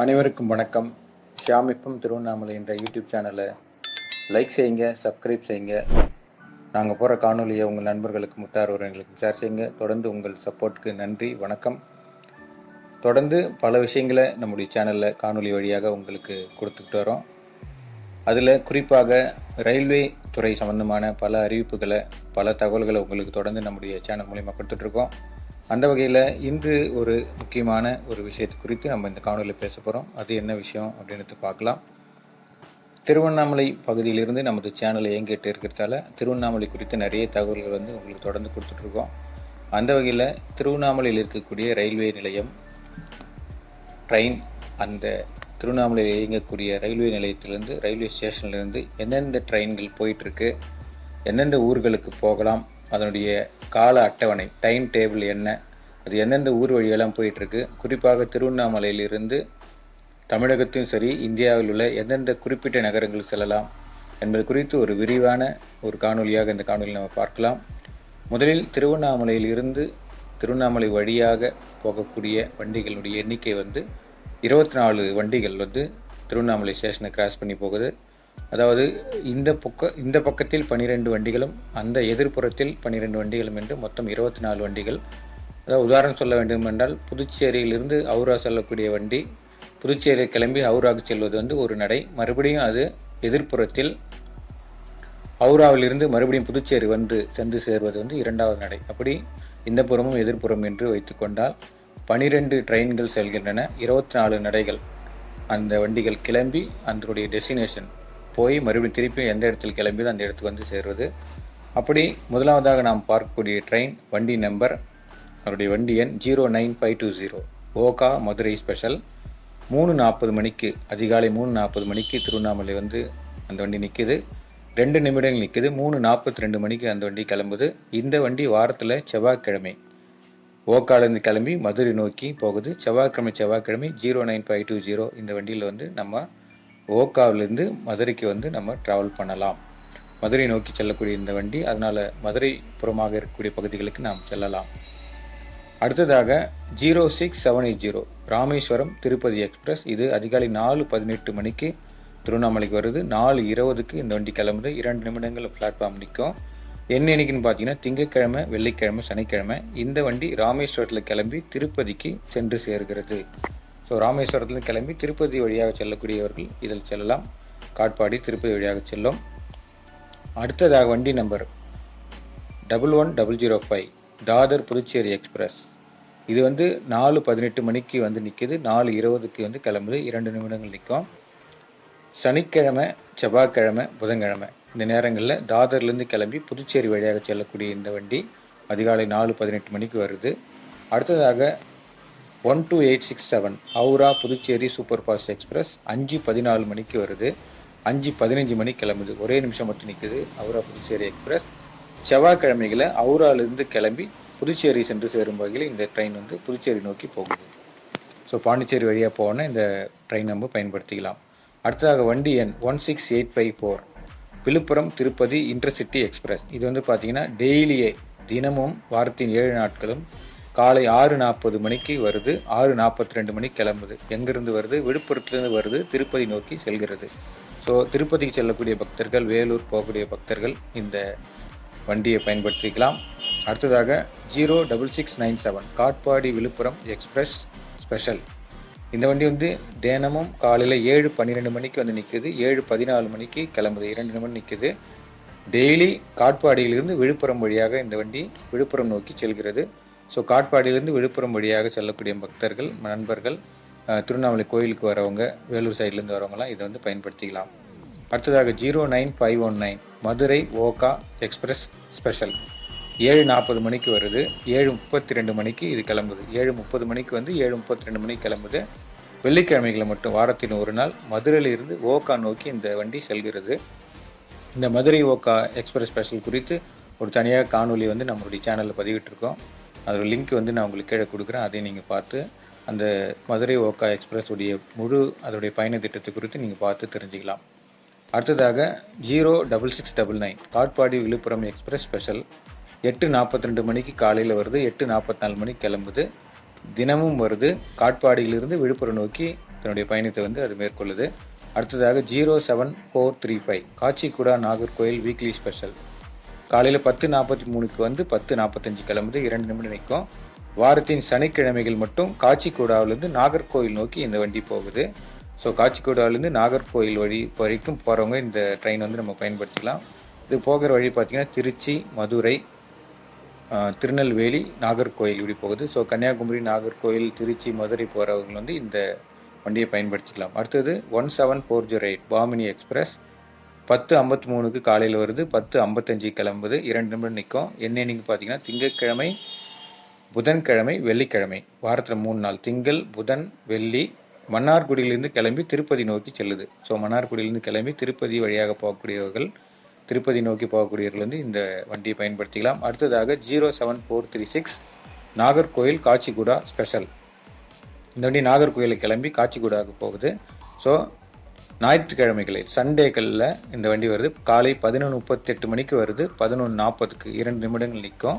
அனைவருக்கும் வணக்கம். ஷியாமிப்பம் திருவண்ணாமலை என்ற யூடியூப் சேனலை லைக் செய்யுங்க சப்ஸ்கிரைப் செய்யுங்க. நாங்கள் போகிற காணொலியை உங்கள் நண்பர்களுக்கு முட்டார் உறவினர்களுக்கு ஷேர் செய்யுங்க. தொடர்ந்து உங்கள் சப்போர்ட்டுக்கு நன்றி வணக்கம். தொடர்ந்து பல விஷயங்களை நம்முடைய சேனலில் காணொலி வழியாக உங்களுக்கு கொடுத்துக்கிட்டு வரோம். அதில் குறிப்பாக ரயில்வே துறை சம்பந்தமான பல அறிவிப்புகளை பல தகவல்களை உங்களுக்கு தொடர்ந்து நம்முடைய சேனல் மூலிமா கொடுத்துட்ருக்கோம் அந்த வகையில் இன்று ஒரு முக்கியமான ஒரு விஷயத்தை குறித்து நம்ம இந்த காணொலியில் பேச போகிறோம் அது என்ன விஷயம் அப்படின்றது பார்க்கலாம். திருவண்ணாமலை பகுதியிலிருந்து நமது சேனலை இயங்கிட்டு இருக்கிறதால திருவண்ணாமலை குறித்து நிறைய தகவல்கள் வந்து உங்களுக்கு தொடர்ந்து கொடுத்துட்ருக்கோம் அந்த வகையில் திருவண்ணாமலையில் இருக்கக்கூடிய ரயில்வே நிலையம் ட்ரெயின் அந்த திருவண்ணாமலையில் இயங்கக்கூடிய ரயில்வே நிலையத்திலிருந்து ரயில்வே ஸ்டேஷன்லேருந்து எந்தெந்த ட்ரெயின்கள் போயிட்டுருக்கு எந்தெந்த ஊர்களுக்கு போகலாம் அதனுடைய கால அட்டவணை டைம் டேபிள் என்ன அது எந்தெந்த ஊர் வழியெல்லாம் போயிட்டுருக்கு? குறிப்பாக திருவண்ணாமலையிலிருந்து தமிழகத்தையும் சரி இந்தியாவில் உள்ள எந்தெந்த குறிப்பிட்ட நகரங்களுக்கு செல்லலாம் என்பது குறித்து ஒரு விரிவான ஒரு காணொலியாக இந்த காணொலியில் நம்ம பார்க்கலாம். முதலில் திருவண்ணாமலையில் இருந்து திருவண்ணாமலை வழியாக போகக்கூடிய வண்டிகளுடைய எண்ணிக்கை வந்து இருபத்தி நாலு வண்டிகள் வந்து திருவண்ணாமலை ஸ்டேஷனை கிராஸ் பண்ணி போகுது. அதாவது இந்த பக்க இந்த பக்கத்தில் பன்னிரெண்டு வண்டிகளும் அந்த எதிர்ப்புறத்தில் பன்னிரெண்டு வண்டிகளும் என்று மொத்தம் இருபத்தி நாலு வண்டிகள் அதாவது உதாரணம் சொல்ல வேண்டும் என்றால் புதுச்சேரியிலிருந்து ஹவுரா செல்லக்கூடிய வண்டி புதுச்சேரி கிளம்பி ஹவுராவுக்கு செல்வது வந்து ஒரு நடை. மறுபடியும் அது எதிர்ப்புறத்தில் ஹவுராவிலிருந்து மறுபடியும் புதுச்சேரி வந்து சென்று சேர்வது வந்து இரண்டாவது நடை. அப்படி இந்த புறமும் எதிர்ப்புறம் என்று வைத்துக்கொண்டால் பனிரெண்டு ட்ரெயின்கள் செல்கின்றன. இருபத்தி நாலு நடைகள் அந்த வண்டிகள் கிளம்பி அதனுடைய டெஸ்டினேஷன் போய் மறுபடியும் திருப்பி எந்த இடத்தில் கிளம்பியதோ அந்த இடத்துக்கு வந்து சேர்வது. அப்படி முதலாவதாக நாம் பார்க்கக்கூடிய ட்ரெயின் வண்டி நம்பர் அவருடைய வண்டி எண் zero nine five two zero. Okha Madurai special. மூணு நாற்பது மணிக்கு அதிகாலை மூணு நாற்பது மணிக்கு திருவண்ணாமலை வந்து அந்த வண்டி நிற்கிது ரெண்டு நிமிடங்கள் நிற்கிது மூணு நாற்பத்தி ரெண்டு மணிக்கு அந்த வண்டி கிளம்புது. இந்த வண்டி வாரத்தில் செவ்வாய்க்கிழமை. ஓக்காலேருந்து கிளம்பி மதுரை நோக்கி போகுது. செவ்வாய்க்கிழமை செவ்வாய்க்கிழமை zero nine five two zero இந்த வண்டியில் வந்து நம்ம ஓக்காவிலேருந்து மதுரைக்கு வந்து நம்ம ட்ராவல் பண்ணலாம். மதுரை நோக்கி செல்லக்கூடிய இந்த வண்டி அதனால் மதுரை புறமாக இருக்கக்கூடிய பகுதிகளுக்கு நாம் செல்லலாம். அடுத்ததாக zero six seven eight zero. Rameswaram Tirupati express. இது அதிகாலை நாலு பதினெட்டு மணிக்கு திருவண்ணாமலைக்கு வருது. நாலு இருபதுக்கு இந்த வண்டி கிளம்புது. இரண்டு நிமிடங்கள் பிளாட்ஃபார்ம் நிற்கும் என்ன என்னைக்குன்னு பார்த்தீங்கன்னா திங்கட்கிழமை வெள்ளிக்கிழமை சனிக்கிழமை இந்த வண்டி ராமேஸ்வரத்தில் கிளம்பி திருப்பதிக்கு சென்று சேர்கிறது. ஸோ ராமேஸ்வரத்தில் கிளம்பி திருப்பதி வழியாக செல்லக்கூடியவர்கள் இதில் செல்லலாம். காட்பாடி திருப்பதி வழியாக செல்லும். அடுத்ததாக வண்டி number double one double zero five Dadar Puducherry express. இது வந்து நாலு பதினெட்டு மணிக்கு வந்து நிற்கிது நாலு இருபதுக்கு வந்து கிளம்புது. இரண்டு நிமிடங்கள் நிற்கும் சனிக்கிழமை செவ்வாய்க்கிழமை புதன்கிழமை. இந்த நேரங்களில் தாதர்லேருந்து கிளம்பி புதுச்சேரி வழியாக செல்லக்கூடிய இந்த வண்டி அதிகாலை நாலு பதினெட்டு மணிக்கு வருது. அடுத்ததாக one two eight six seven Howrah Puducherry super fast express அஞ்சு பதினாலு மணிக்கு வருது. அஞ்சு பதினஞ்சு மணிக்கு கிளம்புது. ஒரே நிமிஷம் மட்டும் நிற்குது ஹவுரா புதுச்சேரி எக்ஸ்பிரஸ். செவ்வாய்க்கிழமைகளை அவுராலிருந்து கிளம்பி புதுச்சேரி சென்று சேரும் வகையில் இந்த ட்ரெயின் வந்து புதுச்சேரி நோக்கி போகுது. ஸோ பாண்டிச்சேரி வழியாக போனால் இந்த ட்ரெயின் நம்ம பயன்படுத்திக்கலாம். அடுத்ததாக வண்டி எண் one six eight five four Villupuram Tirupati intercity express இது வந்து பார்த்திங்கன்னா டெய்லியே தினமும் வாரத்தின் ஏழு நாட்களும் காலை ஆறு நாற்பது மணிக்கு வருது ஆறு நாற்பத்தி ரெண்டு மணிக்கு கிளம்புது. எங்கேருந்து வருது? விழுப்புரத்துலேருந்து வருது திருப்பதி நோக்கி செல்கிறது. ஸோ திருப்பதிக்கு செல்லக்கூடிய பக்தர்கள் வேலூர் போகக்கூடிய பக்தர்கள் இந்த வண்டியை பயன்படுத்திக்கலாம். அடுத்ததாக zero double six nine seven Katpadi Villupuram express special. இந்த வண்டி வந்து தினமும் காலையில் ஏழு பன்னிரெண்டு மணிக்கு வந்து நிற்குது ஏழு பதினாலு மணிக்கு கிளம்புது. இரண்டு மணி நிற்குது டெய்லி காட்பாடியிலிருந்து விழுப்புரம் வழியாக இந்த வண்டி விழுப்புரம் நோக்கி செல்கிறது. ஸோ காட்பாடியிலிருந்து விழுப்புரம் வழியாக செல்லக்கூடிய பக்தர்கள் நண்பர்கள் திருவண்ணாமலை கோயிலுக்கு வரவங்க வேலூர் சைட்லேருந்து வரவங்கலாம் இதை வந்து பயன்படுத்திக்கலாம். அடுத்ததாக zero nine five one nine Madurai Okha express special. ஏழு நாற்பது மணிக்கு வருது ஏழு முப்பத்தி ரெண்டு மணிக்கு இது கிளம்புது. ஏழு முப்பது மணிக்கு வந்து ஏழு முப்பத்தி ரெண்டு மணிக்கு கிளம்புது. வெள்ளிக்கிழமைகளை மட்டும் வாரத்தின் ஒரு நாள் மதுரையிலிருந்து ஓகா நோக்கி இந்த வண்டி செல்கிறது. இந்த மதுரை ஓகா எக்ஸ்பிரஸ் ஸ்பெஷல் குறித்து ஒரு தனியாக காணொலி வந்து நம்மளுடைய சேனலில் பதிவிட்டிருக்கோம். அதோட லிங்க் வந்து நான் உங்களுக்கு கீழே கொடுக்குறேன். அதையும் நீங்கள் பார்த்து அந்த மதுரை ஓகா எக்ஸ்பிரஸ் உடைய முழு அதோடைய பயண திட்டத்தை குறித்து நீங்கள் பார்த்து தெரிஞ்சுக்கலாம். அடுத்ததாக zero double six double nine Katpadi Villupuram express special. எட்டு நாற்பத்தி ரெண்டு மணிக்கு காலையில் வருது எட்டு நாற்பத்தி நாலு மணிக்கு கிளம்புது. தினமும் வருது காட்பாடியிலிருந்து விழுப்புரம் நோக்கி தன்னுடைய பயணத்தை வந்து அது மேற்கொள்ளுது. அடுத்ததாக zero seven four three five Kacheguda Nagercoil weekly special காலையில் பத்து நாற்பத்தி மூணுக்கு வந்து பத்து நாற்பத்தஞ்சு கிளம்புது இரண்டு நிமிடம் நிற்கும். வாரத்தின் சனிக்கிழமைகள் மட்டும் காச்சிக்குடாவிலிருந்து நாகர்கோயில் நோக்கி இந்த வண்டி போகுது. ஸோ காச்சிக்குடாவிலேருந்து நாகர்கோயில் வழி வரைக்கும் போகிறவங்க இந்த ட்ரெயின் வந்து நம்ம பயன்படுத்திக்கலாம். இது போகிற வழி பார்த்திங்கன்னா திருச்சி மதுரை திருநெல்வேலி நாகர்கோயில் இப்படி போகுது. ஸோ கன்னியாகுமரி நாகர்கோயில் திருச்சி மதுரை போகிறவங்க வந்து இந்த வண்டியை பயன்படுத்திக்கலாம். அடுத்தது one seven four zero eight Pamini express. பத்து ஐம்பத்தி மூணுக்கு காலையில் வருது. பத்து ஐம்பத்தஞ்சு கிளம்புது. இரண்டு நிமிடம் நிற்கும் என்னென்னு பார்த்தீங்கன்னா திங்கட்கிழமை புதன்கிழமை வெள்ளிக்கிழமை. வாரத்தில் மூணு நாள். திங்கள் புதன் வெள்ளி மன்னார்குடியிலிருந்து கிளம்பி திருப்பதி நோக்கி செல்லுது. ஸோ மன்னார்குடியிலிருந்து கிளம்பி திருப்பதி வழியாக போகக்கூடியவர்கள் திருப்பதி நோக்கி போகக்கூடியவர்கள் வந்து இந்த வண்டியை பயன்படுத்திக்கலாம். அடுத்ததாக zero seven four three six Nagercoil Kacheguda special. இந்த வண்டி நாகர்கோயிலை கிளம்பி காச்சிகுடாவுக்கு போகுது. ஸோ ஞாயிற்றுக்கிழமைகளில் சண்டேக்களில் இந்த வண்டி வருது. காலை பதினொன்று முப்பத்தெட்டு மணிக்கு வருது. பதினொன்று நாற்பதுக்கு இரண்டு நிமிடங்கள் நிற்கும்.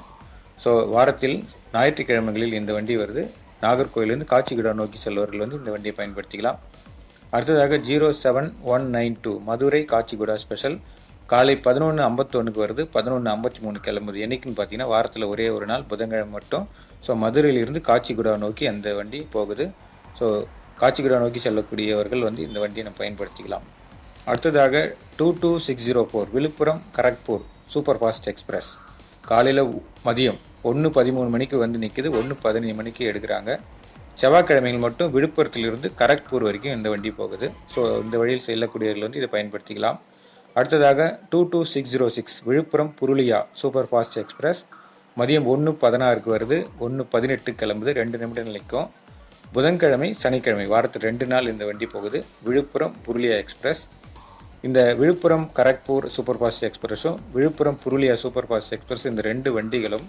ஸோ வாரத்தில் ஞாயிற்றுக்கிழமைகளில் இந்த வண்டி வருது. நாகர்கோயிலேருந்து காச்சிகுடா நோக்கி செல்வர்கள் வந்து இந்த வண்டியை பயன்படுத்திக்கலாம். அடுத்ததாக zero seven one nine two Madurai Kacheguda special. காலை பதினொன்று ஐம்பத்தொன்னுக்கு வருது பதினொன்று ஐம்பத்தி மூணு கிளம்புது. என்றைக்குன்னு பார்த்தீங்கன்னா வாரத்தில் ஒரே ஒரு நாள் புதன்கிழமை மட்டும். ஸோ மதுரையிலிருந்து காச்சிகுடா நோக்கி அந்த வண்டி போகுது. ஸோ காச்சிகுடா நோக்கி செல்லக்கூடியவர்கள் வந்து இந்த வண்டியை நம்ம பயன்படுத்திக்கலாம். அடுத்ததாக two two six zero four Villupuram Kharagpur super fast express. காலையில் மதியம் ஒன்று பதிமூணு மணிக்கு வந்து நிற்குது ஒன்று பதினஞ்சு மணிக்கு எடுக்கிறாங்க. செவ்வாய்க்கிழமைகள் மட்டும் விழுப்புரத்திலிருந்து கரக்பூர் வரைக்கும் இந்த வண்டி போகுது. ஸோ இந்த வழியில் செல்லக்கூடியவர்கள் வந்து இதை பயன்படுத்திக்கலாம். அடுத்ததாக two two six zero six Villupuram Purulia super fast express. மதியம் ஒன்று பதினாறுக்கு வருது. ஒன்று பதினெட்டு கிளம்புது. ரெண்டு நிமிடம் நிற்கும். புதன்கிழமை சனிக்கிழமை வாரத்துக்கு ரெண்டு நாள் இந்த வண்டி போகுது. விழுப்புரம் புருளியா எக்ஸ்பிரஸ். இந்த Villupuram Kharagpur super fast எக்ஸ்பிரஸும் Villupuram Purulia super fast express இந்த ரெண்டு வண்டிகளும்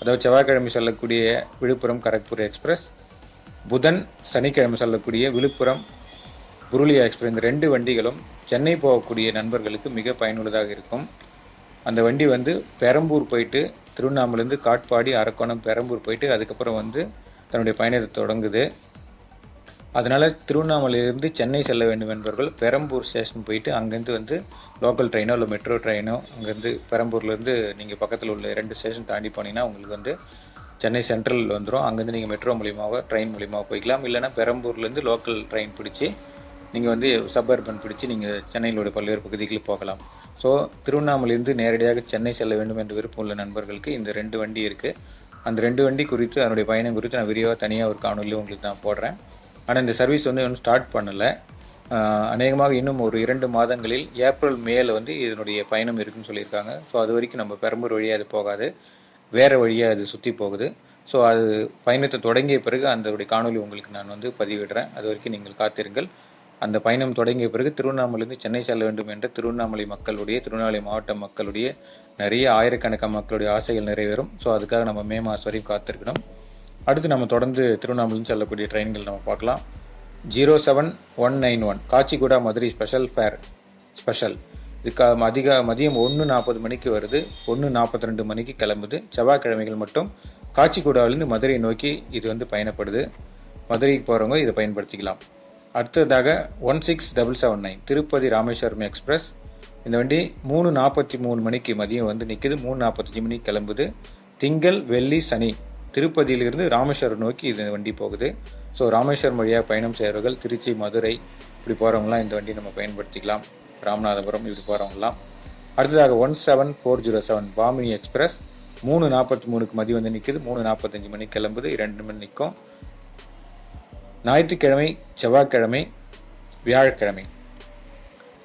அதாவது செவ்வாய்க்கிழமை செல்லக்கூடிய விழுப்புரம் கரக்பூர் எக்ஸ்பிரஸ் புதன் சனிக்கிழமை செல்லக்கூடிய விழுப்புரம் புருளியா எக்ஸ்பிரஸ் இந்த ரெண்டு வண்டிகளும் சென்னை போகக்கூடிய நண்பர்களுக்கு மிக பயனுள்ளதாக இருக்கும். அந்த வண்டி வந்து பெரம்பூர் போயிட்டு திருவண்ணாமலேருந்து காட்பாடி அரக்கோணம் பெரம்பூர் போயிட்டு அதுக்கப்புறம் வந்து தன்னுடைய பயணத்தை தொடங்குது. அதனால் திருவண்ணாமலையிலிருந்து சென்னை செல்ல வேண்டும் என்பவர்கள் பெரம்பூர் ஸ்டேஷன் போயிட்டு அங்கேருந்து வந்து லோக்கல் ட்ரெயினோ இல்லை மெட்ரோ ட்ரெயினோ அங்கேருந்து பெரம்பூர்லேருந்து நீங்கள் பக்கத்தில் உள்ள ரெண்டு ஸ்டேஷன் தாண்டி போனீங்கன்னா உங்களுக்கு வந்து சென்னை சென்ட்ரல் வந்துடும் அங்கேருந்து நீங்கள் மெட்ரோ மூலியமாக ட்ரெயின் மூலியமாக போய்க்கலாம். இல்லைன்னா பெரம்பூர்லேருந்து லோக்கல் ட்ரெயின் பிடிச்சி நீங்கள் வந்து சப்பர்பன் பிடிச்சி நீங்கள் சென்னையிலோட பல்வேறு பகுதிகளுக்கு போகலாம். ஸோ திருவண்ணாமலையிலிருந்து நேரடியாக சென்னை செல்ல வேண்டும் என்று விருப்பம் உள்ள நண்பர்களுக்கு இந்த ரெண்டு வண்டி இருக்குது அந்த ரெண்டு வண்டி குறித்து அதனுடைய பயணம் குறித்து நான் விரிவாக தனியாக ஒரு காணொலி உங்களுக்கு நான் போடுறேன். ஆனால் இந்த சர்வீஸ் வந்து இன்னும் ஸ்டார்ட் பண்ணலை. அநேகமாக இன்னும் ஒரு இரண்டு மாதங்களில் ஏப்ரல் மேல வந்து இதனுடைய பயணம் இருக்குன்னு சொல்லியிருக்காங்க. ஸோ அது வரைக்கும் நம்ம பெரம்பூர் வழியாக அது போகாது. வேறு வழியாக அது சுற்றி போகுது. ஸோ அது பயணத்தை தொடங்கிய பிறகு அதனுடைய காணொலி உங்களுக்கு நான் வந்து பதிவிடுறேன். அது வரைக்கும் நீங்கள் காத்திருங்கள். அந்த பயணம் தொடங்கிய பிறகு திருவண்ணாமலேருந்து சென்னை செல்ல வேண்டும் என்ற திருவண்ணாமலை மக்களுடைய திருவண்ணாமலை மாவட்ட மக்களுடைய நிறைய ஆயிரக்கணக்கான மக்களுடைய ஆசைகள் நிறைவேறும். ஸோ அதுக்காக நம்ம மே மாதம் வரைக்கும் காத்திருக்கணும் அடுத்து நம்ம தொடர்ந்து திருவண்ணாமலைன்னு செல்லக்கூடிய ட்ரெயின்கள் நம்ம பார்க்கலாம். Zero seven one nine one Kacheguda Madurai special fare special இதுக்கு அதிக மதியம் ஒன்று நாற்பது மணிக்கு வருது. ஒன்று நாற்பத்தி ரெண்டு மணிக்கு கிளம்புது. செவ்வாய்க்கிழமைகள் மட்டும் காச்சிகுடாவிலேருந்து மதுரை நோக்கி இது வந்து பயணப்படுது. மதுரைக்கு போகிறவங்க இதை பயன்படுத்திக்கலாம். அடுத்ததாக one six double seven nine Tirupati Rameswaram express இந்த வண்டி மூணு நாற்பத்தி மூணு மணிக்கு மதியம் வந்து நிற்குது மூணு நாற்பத்தஞ்சு மணிக்கு கிளம்புது. திங்கள் வெள்ளி சனி. திருப்பதியிலிருந்து ராமேஸ்வரம் நோக்கி இது வண்டி போகுது. ஸோ ராமேஸ்வரம் வழியாக பயணம் செய்கிறவர்கள் திருச்சி மதுரை இப்படி போகிறவங்களாம் இந்த வண்டி நம்ம பயன்படுத்திக்கலாம். ராமநாதபுரம் இப்படி போகிறவங்களாம் அடுத்ததாக one seven four zero seven Pamini express. மூணு நாற்பத்தி மூணுக்கு மதியம் வந்து நிற்குது மூணு நாற்பத்தஞ்சு மணிக்கு கிளம்புது. இரண்டு மணி நிற்கும். ஞாயிற்றுக்கிழமை செவ்வாய்க்கிழமை வியாழக்கிழமை.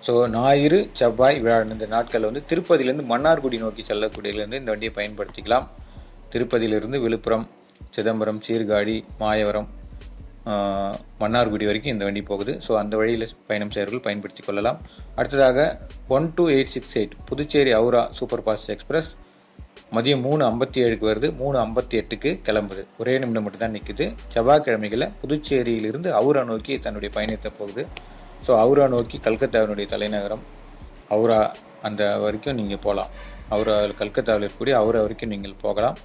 ஸோ ஞாயிறு செவ்வாய் வியாழன் இந்த நாட்களில் வந்து திருப்பதியிலேருந்து மன்னார்குடி நோக்கி செல்லக்கூடியதுலேருந்து இந்த வண்டியை பயன்படுத்திக்கலாம். திருப்பதியிலிருந்து விழுப்புரம் சிதம்பரம் சீர்காழி மாயவரம் மன்னார்குடி வரைக்கும் இந்த வண்டி போகுது. ஸோ அந்த வழியில் பயணம் செய்கிறவர்கள் பயன்படுத்தி கொள்ளலாம். அடுத்ததாக one two eight six eight Puducherry Howrah superfast express. மதியம் மூணு ஐம்பத்தி ஏழுக்கு வருது. மூணு ஐம்பத்தி எட்டுக்கு கிளம்புது. ஒரே நிமிடம் மட்டும் தான் நிற்குது செவ்வாய்க்கிழமைகளில் புதுச்சேரியிலிருந்து அவுரா நோக்கி தன்னுடைய பயணத்தை போகுது. ஸோ அவுரா நோக்கி கல்கத்தாவினுடைய தலைநகரம். அவுரா அந்த வரைக்கும் நீங்கள் போகலாம். அவுரா கல்கத்தாவில் இருக்கக்கூடிய அவுரா வரைக்கும் நீங்கள் போகலாம்.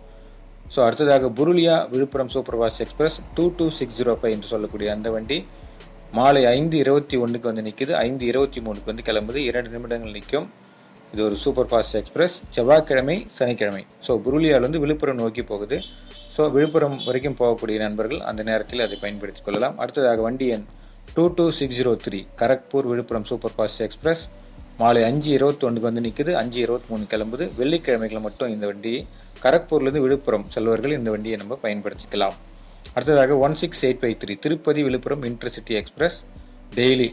ஸோ அடுத்ததாக Purulia Villupuram super fast express two two six zero five என்று சொல்லக்கூடிய அந்த வண்டி மாலை ஐந்து இருபத்தி ஒன்றுக்கு வந்து நிற்குது ஐந்து இருபத்தி மூணுக்கு வந்து கிளம்புது. இரண்டு நிமிடங்கள் நிற்கும். இது ஒரு சூப்பர் ஃபாஸ்ட் எக்ஸ்பிரஸ். செவ்வாய்க்கிழமை சனிக்கிழமை. ஸோ புருலியாவிலேருந்து விழுப்புரம் நோக்கி போகுது. ஸோ விழுப்புரம் வரைக்கும் போகக்கூடிய நண்பர்கள் அந்த நேரத்தில் அதை பயன்படுத்திக் கொள்ளலாம். அடுத்ததாக வண்டி எண் two two six zero three Kharagpur Villupuram super fast express. மாலை அஞ்சு இருபத்தொன்றுக்கு வந்து நிற்குது அஞ்சு இருபத்தி மூணு கிளம்புது. வெள்ளிக்கிழமைகளை மட்டும் இந்த வண்டியை கரக்பூர்லேருந்து விழுப்புரம் செல்வர்கள் இந்த வண்டியை நம்ம பயன்படுத்திக்கலாம். அடுத்ததாக one six eight five three Tirupati Villupuram intercity express. Daily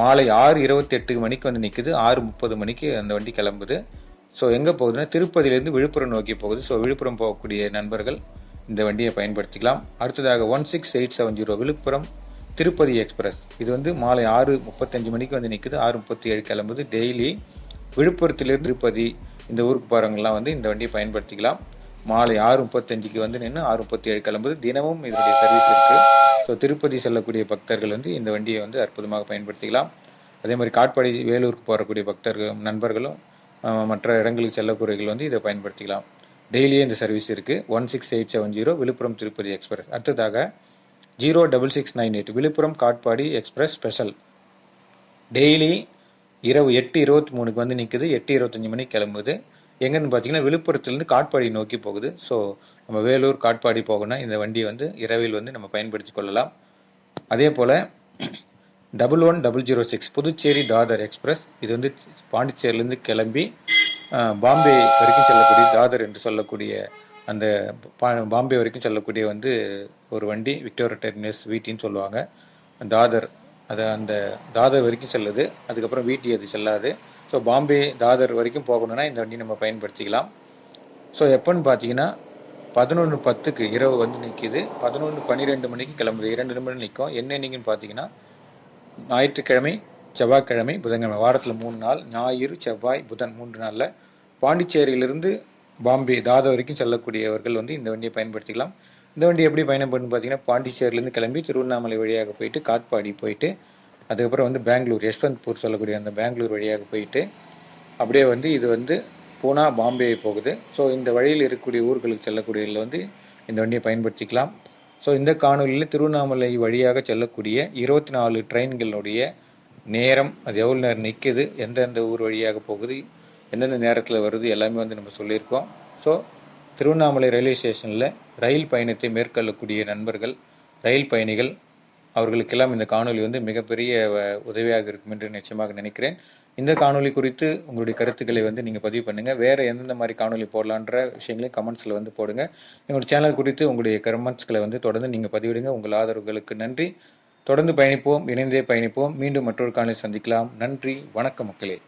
மாலை ஆறு இருபத்தி எட்டு மணிக்கு வந்து நிற்குது ஆறு முப்பது மணிக்கு அந்த வண்டி கிளம்புது. ஸோ எங்கே போகுதுன்னா திருப்பதியிலேருந்து விழுப்புரம் நோக்கி போகுது. ஸோ விழுப்புரம் போகக்கூடிய நண்பர்கள் இந்த வண்டியை பயன்படுத்திக்கலாம். அடுத்ததாக one six eight seven zero Villupuram. Tirupati express. இது வந்து மாலை ஆறு முப்பத்தஞ்சு மணிக்கு வந்து நிற்குது ஆறு முப்பத்தி ஏழு கிளம்புது. டெய்லி விழுப்புரத்திலிருந்து திருப்பதி இந்த ஊருக்கு போகிறவங்கலாம் வந்து இந்த வண்டியை பயன்படுத்திக்கலாம். மாலை ஆறு முப்பத்தஞ்சுக்கு வந்து நின்று ஆறு முப்பத்தி ஏழு கிளம்புது. தினமும் இதனுடைய சர்வீஸ் இருக்குது ஸோ திருப்பதி செல்லக்கூடிய பக்தர்கள் வந்து இந்த வண்டியை வந்து அற்புதமாக பயன்படுத்திக்கலாம். அதே மாதிரி காட்பாடி வேலூருக்கு போகக்கூடிய பக்தர்கள் நண்பர்களும் மற்ற இடங்களுக்கு செல்லக்கூடியவர்கள் வந்து இதை பயன்படுத்திக்கலாம். டெய்லியே இந்த சர்வீஸ் இருக்குது one six eight seven zero Villupuram Tirupati express. அடுத்ததாக zero double six nine eight Villupuram Katpadi express special. Daily இரவு எட்டு இருபத்தி மூணுக்கு வந்து நிற்குது எட்டு இருபத்தஞ்சி மணிக்கு கிளம்புது. எங்கன்னு பார்த்தீங்கன்னா விழுப்புரத்துலேருந்து காட்பாடி நோக்கி போகுது. ஸோ நம்ம வேலூர் காட்பாடி போகணும்னா இந்த வண்டியை வந்து இரவில் வந்து நம்ம பயன்படுத்தி கொள்ளலாம். அதே போல் double one double zero six Puducherry Dadar express. இது வந்து பாண்டிச்சேரியிலேருந்து கிளம்பி பாம்பே வரைக்கும் செல்லக்கூடிய தாதர் என்று சொல்லக்கூடிய அந்த பா- பாம்பே வரைக்கும் செல்லக்கூடிய வந்து ஒரு வண்டி விக்டோரியா டெர்மினஸ் வீட்டின்னு சொல்லுவாங்க. தாதர் அது அந்த தாதர் வரைக்கும் செல்லுது. அதுக்கப்புறம் வீட்டி அது செல்லாது. ஸோ பாம்பே தாதர் வரைக்கும் போகணும்னா இந்த வண்டி நம்ம பயன்படுத்திக்கலாம். ஸோ எப்போன்னு பார்த்தீங்கன்னா பதினொன்று பத்துக்கு இரவு வந்து நிற்கிது பதினொன்று பன்னிரெண்டு மணிக்கு கிளம்புது. இரண்டு நிமிடம் நிற்கும் என்ன என்னைக்குன்னு பார்த்தீங்கன்னா ஞாயிற்றுக்கிழமை செவ்வாய்க்கிழமை புதன்கிழமை. வாரத்தில் மூணு நாள். ஞாயிறு செவ்வாய் புதன் மூன்று நாளில் பாண்டிச்சேரியிலிருந்து பாம்பே தாதா வரைக்கும் செல்லக்கூடியவர்கள் வந்து இந்த வண்டியை பயன்படுத்திக்கலாம். இந்த வண்டி எப்படி பயணம் பண்ணு பார்த்தீங்கன்னா பாண்டிச்சேரிலேருந்து கிளம்பி திருவண்ணாமலை வழியாக போயிட்டு காட்பாடி போயிட்டு அதுக்கப்புறம் வந்து பெங்களூர் யஷ்வந்த்பூர் சொல்லக்கூடிய அந்த பெங்களூர் வழியாக போயிட்டு அப்படியே வந்து இது வந்து பூனா பாம்பே போகுது. ஸோ இந்த வழியில் இருக்கக்கூடிய ஊர்களுக்கு செல்லக்கூடியவர்கள் வந்து இந்த வண்டியை பயன்படுத்திக்கலாம். ஸோ இந்த காணொலியில் திருவண்ணாமலை வழியாக செல்லக்கூடிய இருபத்தி நாலு ட்ரெயின்களுடைய நேரம் அது எவ்வளோ நேரம் நிற்குது எந்தெந்த ஊர் வழியாக போகுது எந்தெந்த நேரத்தில் வருது எல்லாமே வந்து நம்ம சொல்லியிருக்கோம். ஸோ திருவண்ணாமலை ரயில்வே ஸ்டேஷனில் ரயில் பயணத்தை மேற்கொள்ளக்கூடிய நண்பர்கள் ரயில் பயணிகள் அவர்களுக்கெல்லாம் இந்த காணொலி வந்து மிகப்பெரிய உதவியாக இருக்கும் என்று நிச்சயமாக நினைக்கிறேன். இந்த காணொளி குறித்து உங்களுடைய கருத்துக்களை வந்து நீங்கள் பதிவு பண்ணுங்கள் வேறு எந்தெந்த மாதிரி காணொலி போடலான்ற விஷயங்களையும் கமெண்ட்ஸில் வந்து போடுங்க. எங்களுடைய சேனல் குறித்து உங்களுடைய கமெண்ட்ஸ்களை வந்து தொடர்ந்து நீங்கள் பதிவிடுங்க. உங்கள் ஆதரவுகளுக்கு நன்றி. தொடர்ந்து பயணிப்போம் இணைந்தே பயணிப்போம். மீண்டும் மற்றொரு காணொலி சந்திக்கலாம். நன்றி. வணக்கம் மக்களே.